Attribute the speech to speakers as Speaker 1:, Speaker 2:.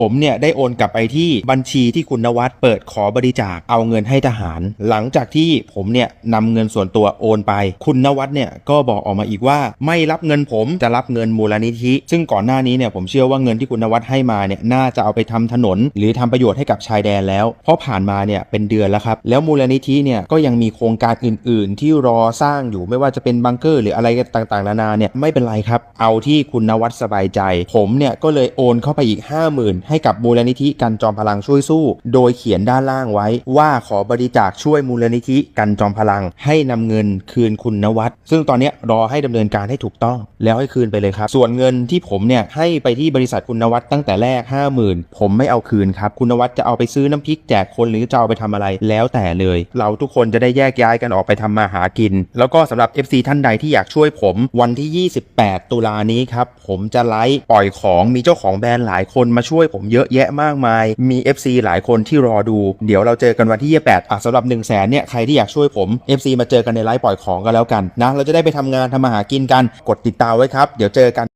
Speaker 1: ผมเนี่ยได้โอนกลับไปที่บัญชีที่คุณนวัดเปิดขอบริจาคเอาเงินให้ทหาร หลังจากที่ผมเนี่ยนำเงินส่วนตัวโอนไป คุณนวัดเนี่ยก็บอกออกมาอีกว่า ไม่รับเงินผมจะรับเงินมูลนิธิ ซึ่งก่อนหน้านี้เนี่ยผมเชื่อว่าเงินที่คุณนวัดให้มาเนี่ยน่าจะเอาไปทำถนน หรือทำประโยชน์ให้กับชายแดนแล้ว เพราะผ่านมาเนี่ยเป็นเดือนแล้วครับแล้วมูลนิธิเนี่ยก็ยังมีโครงการอื่น ๆ ที่รอสร้างอยู่ไม่ว่าจะเป็นบังเกอร์ หรืออะไรต่างๆนานาเนี่ยไม่เป็นไรครับ เอาที่คุณนวัดสบายใจ ผมเนี่ยก็เลยโอนเข้าไปอีก 50,000ให้กับมูลนิธิกันจอมพลังช่วยสู้ โดยเขียนด้านล่างไว้ ว่าขอบริจาคช่วยมูลนิธิกันจอมพลัง ให้นำเงินคืนคุณนวัดซึ่งตอนนี้รอให้ดำเนินการให้ถูกต้อง แล้วให้คืนไปเลยครับ ส่วนเงินที่ผมเนี่ยให้ไปที่บริษัทคุณนวัดตั้งแต่แรก 50,000 ผมไม่เอาคืนครับคุณนวัดจะเอาไปซื้อน้ำพริกแจกคนหรือจะเอาไปทำอะไรแล้วแต่เลย เราทุกคนจะได้แยกย้ายกันออกไปทำมาหากิน แล้วก็สำหรับ FC ท่านใดที่อยากช่วยผมวันที่ 28 ตุลานี้ครับผมจะไลฟ์ปล่อยของมีเจ้าของแบรนด์หลายคนมาช่วยผมผมเยอะแยะมากมาย มี FC หลายคนที่รอดู เดี๋ยวเราเจอกันวันที่ 28อะสำหรับ1 0 0 0 0แสนเนี่ย ใครที่อยากช่วยผม FC มาเจอกันในไลฟ์ปล่อยของกันแล้วกันนะ เราจะได้ไปทำงานทำมาหากินกัน กดติดตามไว้ครับ เดี๋ยวเจอกัน